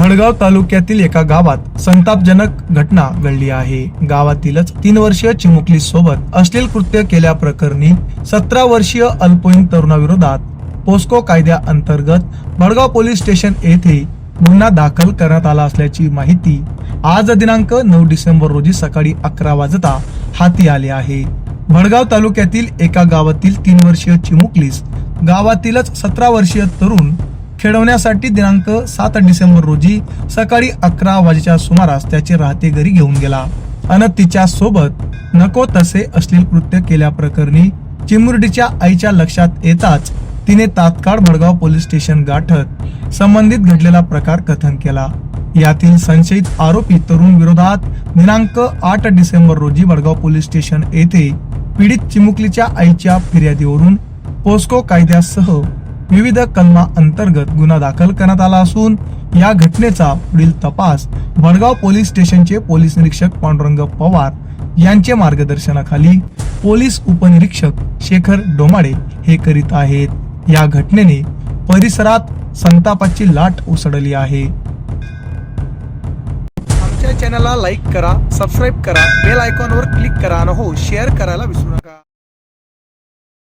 भडगाव तालुक्यातील एका गावात संतापजनक घटना घडली आहे. गावातीलच तीन वर्षीय चिमुकली सोबत अश्लील कृत्य केल्या प्रकरणी सतरा वर्षीय अल्पवयीन तरुणाविरोधात पोस्को कायद्या अंतर्गत भडगाव पोलीस स्टेशन येथे गुन्हा दाखल करण्यात आला असल्याची माहिती आज दिनांक नऊ डिसेंबर रोजी सकाळी अकरा वाजता हाती आले आहे. भडगाव तालुक्यातील एका गावातील तीन वर्षीय चिमुकलीस गावातीलच सतरा वर्षीय तरुण खेळवण्यासाठी दिनांक सात डिसेंबर रोजी सकाळी अकरा वाजेच्या सुमारास त्याचे राहते घरी घेऊन गेला. अन तिच्या सोबत नको तसे अश्लील कृत्य केल्याप्रकरणी चिमुरडीच्या आईच्या लक्षात येताच तिने तात्काळ भडगाव पोलीस स्टेशन गाठत संबंधित घडलेला प्रकार कथन केला. यातील संशयित आरोपी तरुण विरोधात दिनांक आठ डिसेंबर रोजी बडगाव पोलीस स्टेशन येथे पीडित चिमुकलीच्या आईच्या फिर्यादीवरून पोस्को कायद्यासह विविध कलमा अंतर्गत गुन्हा दाखल करण्यात आला असून या घटनेचा पुढील तपास वडगाव पोलीस स्टेशनचे पोलीस निरीक्षक पांडुरंग पवार यांचे मार्गदर्शनाखाली पोलीस उपनिरीक्षक शेखर डोमाडे हे करीत आहेत. या घटनेने परिसरात संतापाची लाट उसळली आहे. आमच्या चॅनलला लाईक करा सबस्क्राईब करा बेल आयकॉनवर क्लिक करा आणि हो शेअर करायला विसरू नका.